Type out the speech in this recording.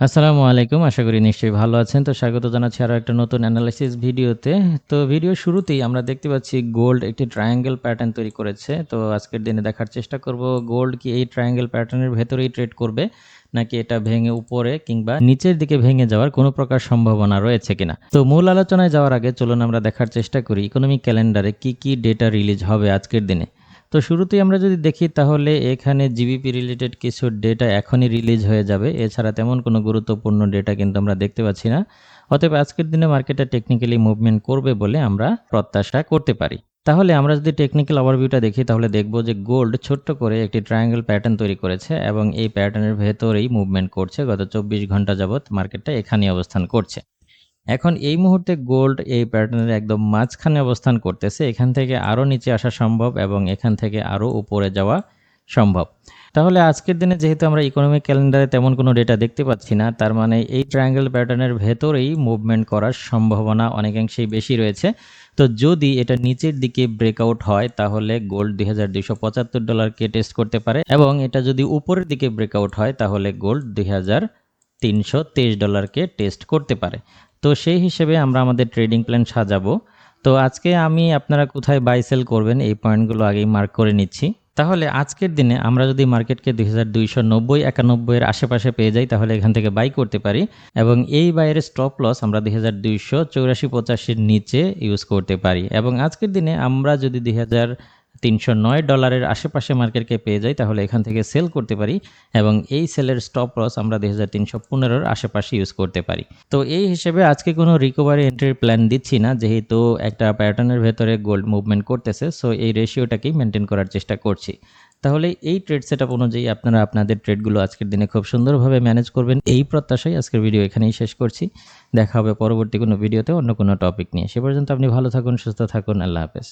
আসসালামু আলাইকুম, আশা করি নিশ্চয়ই ভালো আছেন। তো স্বাগত জানাচ্ছি আরও একটা নতুন অ্যানালাইসিস ভিডিওতে। তো ভিডিও শুরুতেই আমরা দেখতে পাচ্ছি গোল্ড একটি ট্রায়াঙ্গেল প্যাটার্ন তৈরি করেছে। তো আজকের দিনে দেখার চেষ্টা করব গোল্ড কি এই ট্রায়াঙ্গেল প্যাটার্নের ভেতরেই ট্রেড করবে, নাকি এটা ভেঙে উপরে কিংবা নিচের দিকে ভেঙে যাওয়ার কোনো প্রকার সম্ভাবনা রয়েছে কিনা। তো মূল আলোচনায় যাওয়ার আগে চলুন আমরা দেখার চেষ্টা করি ইকোনমিক ক্যালেন্ডারে কি কি ডেটা রিলিজ হবে আজকের দিনে। তো শুরুতেই আমরা যদি দেখি তাহলে এখানে জিবিপি রিলেটেড কিছু ডেটা এখনই রিলিজ হয়ে যাবে। এছাড়া তেমন কোনো গুরুত্বপূর্ণ ডেটা কিন্তু আমরা দেখতে পাচ্ছি না। অতএব আজকের দিনে মার্কেটটা টেকনিক্যালি মুভমেন্ট করবে বলে আমরা প্রত্যাশা করতে পারি। তাহলে আমরা যদি টেকনিক্যাল ওভারভিউটা দেখি, তাহলে দেখব যে গোল্ড ছোট্ট করে একটি ট্রায়াঙ্গেল প্যাটার্ন তৈরি করেছে এবং এই প্যাটার্নের ভেতরেই মুভমেন্ট করছে। গত চব্বিশ ঘণ্টা যাবৎ মার্কেটটা এখানেই অবস্থান করছে। এখন এই মুহূর্তে গোল্ড এই প্যাটার্নের একদম মাঝখানে অবস্থান করতেছে। এখান থেকে আরও নিচে আসা সম্ভব এবং এখান থেকে আরও উপরে যাওয়া সম্ভব। তাহলে আজকের দিনে যেহেতু আমরা ইকোনমিক ক্যালেন্ডারে তেমন কোনো ডেটা দেখতে পাচ্ছি না, তার মানে এই ট্রায়াঙ্গেল প্যাটার্নের ভেতরেই মুভমেন্ট করার সম্ভাবনা অনেকাংশেই বেশি রয়েছে। তো যদি এটা নিচের দিকে ব্রেকআউট হয়, তাহলে গোল্ড দুই হাজার দুইশো পঁচাত্তর ডলারকে টেস্ট করতে পারে এবং এটা যদি উপরের দিকে ব্রেকআউট হয়, তাহলে গোল্ড দুই হাজার তিনশো তেইশ ডলারকে টেস্ট করতে পারে। তো সেই হিসেবে আমরা আমাদের ট্রেডিং প্ল্যান সাজাবো। তো আজকে আমি আপনারা কোথায় বাই সেল করবেন এই পয়েন্টগুলো আগেই মার্ক করে নিচ্ছি। তাহলে আজকের দিনে আমরা যদি মার্কেটকে দুই হাজার দুইশো নব্বই একানব্বইয়ের আশেপাশে পেয়ে যাই, তাহলে এখান থেকে বাই করতে পারি এবং এই বাইয়ের স্টপ লস আমরা দুই হাজার দুইশো চৌরাশি পঁচাশির নিচে ইউজ করতে পারি। এবং আজকের দিনে আমরা যদি দুই হাজার তিনশো নয় ডলারের আশেপাশে মার্কেটকে পেয়ে যাই, তাহলে এখান থেকে সেল করতে পারি এবং এই সেলের স্টপ লস আমরা দুই হাজার তিনশো পনেরোর আশেপাশে ইউজ করতে পারি। তো এই হিসেবে আজকে কোনো রিকভারি এন্ট্রির প্ল্যান দিচ্ছি না, যেহেতু একটা প্যাটার্নের ভেতরে গোল্ড মুভমেন্ট করতেছে সো এই রেশিওটাকেই মেনটেন করার চেষ্টা করছি। তাহলে এই ট্রেড সেট অনুযায়ী আপনারা আপনাদের ট্রেডগুলো আজকের দিনে খুব সুন্দরভাবে ম্যানেজ করবেন। এই প্রত্যাশায় আজকের ভিডিও এখানেই শেষ করছি। দেখা হবে পরবর্তী কোনো ভিডিওতে অন্য কোনো টপিক নিয়ে। সে পর্যন্ত আপনি ভালো থাকুন, সুস্থ থাকুন, আল্লাহ হাফেজ।